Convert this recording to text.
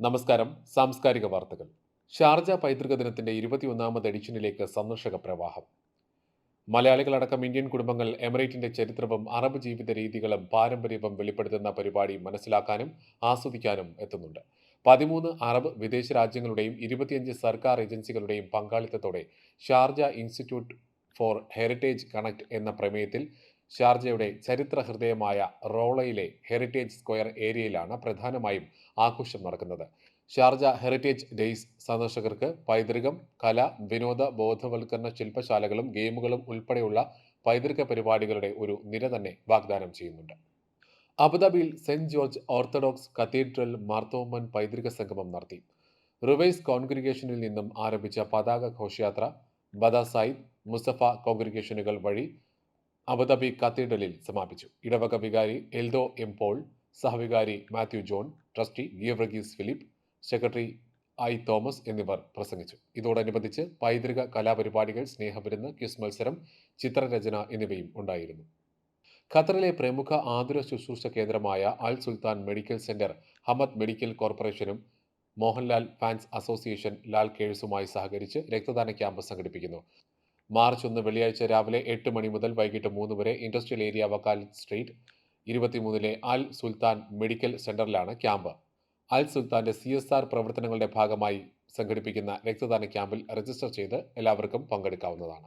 നമസ്കാരം. സാംസ്കാരിക വാർത്തകൾ. ഷാർജ പൈതൃക ദിനത്തിന്റെ ഇരുപത്തിയൊന്നാമത് എഡിഷനിലേക്ക് സന്ദർശക പ്രവാഹം. മലയാളികളടക്കം ഇന്ത്യൻ കുടുംബങ്ങൾ എമിറേറ്റിന്റെ ചരിത്രവും അറബ് ജീവിത രീതികളും പാരമ്പര്യവും വെളിപ്പെടുത്തുന്ന പരിപാടി മനസ്സിലാക്കാനും ആസ്വദിക്കാനും എത്തുന്നുണ്ട്. പതിമൂന്ന് അറബ് വിദേശ രാജ്യങ്ങളുടെയും ഇരുപത്തിയഞ്ച് സർക്കാർ ഏജൻസികളുടെയും പങ്കാളിത്തത്തോടെ Sharjah institute for heritage connect എന്ന പ്രമേയത്തിൽ ഷാർജയുടെ ചരിത്ര ഹൃദയമായ റോളയിലെ ഹെറിറ്റേജ് സ്ക്വയർ ഏരിയയിലാണ് പ്രധാനമായും ആഘോഷം നടക്കുന്നത്. ഷാർജ ഹെറിറ്റേജ് ഡേയ്സ് സന്ദർശകർക്ക് പൈതൃകം കല വിനോദ ബോധവൽക്കരണ ശില്പശാലകളും ഗെയിമുകളും ഉൾപ്പെടെയുള്ള പൈതൃക പരിപാടികളുടെ ഒരു നിര തന്നെ വാഗ്ദാനം ചെയ്യുന്നുണ്ട്. അബുദാബിയിൽ saint George orthodox cathedral Marthoman പൈതൃക സംഗമം നടത്തി. റിവൈസ് കോൺഗ്രിഗേഷനിൽ നിന്നും ആരംഭിച്ച പതാക ഘോഷയാത്ര ബദ മുസഫ കോൺഗ്രിഗേഷനുകൾ വഴി അബുദാബി കത്തീഡ്രലിൽ സമാപിച്ചു. ഇടവക വികാരി Eldho M Paul സഹവികാരി Mathew John trustee Geevarghese Philip secretary I Thomas എന്നിവർ പ്രസംഗിച്ചു. ഇതോടനുബന്ധിച്ച് പൈതൃക കലാപരിപാടികൾ സ്നേഹവിരുന്ന് ക്വിസ് മത്സരം ചിത്രരചന എന്നിവയും ഉണ്ടായിരുന്നു. ഖത്തറിലെ പ്രമുഖ ആതുര ശുശ്രൂഷ കേന്ദ്രമായ Al Sultan medical centre Hamad medical കോർപ്പറേഷനും മോഹൻലാൽ ഫാൻസ് അസോസിയേഷൻ ലാൽ കേഴ്സുമായി സഹകരിച്ച് രക്തദാന ക്യാമ്പ് സംഘടിപ്പിക്കുന്നു. മാർച്ച് ഒന്ന് വെള്ളിയാഴ്ച രാവിലെ എട്ട് മണി മുതൽ വൈകിട്ട് മൂന്ന് വരെ ഇൻഡസ്ട്രിയൽ ഏരിയ വക്കാലത്ത് സ്ട്രീറ്റ് ഇരുപത്തിമൂന്നിലെ അൽ സുൽത്താൻ മെഡിക്കൽ സെന്ററിലാണ് ക്യാമ്പ്. അൽ സുൽത്താന്റെ സി എസ് ആർ പ്രവർത്തനങ്ങളുടെ ഭാഗമായി സംഘടിപ്പിക്കുന്ന രക്തദാന ക്യാമ്പിൽ രജിസ്റ്റർ ചെയ്ത് എല്ലാവർക്കും പങ്കെടുക്കാവുന്നതാണ്.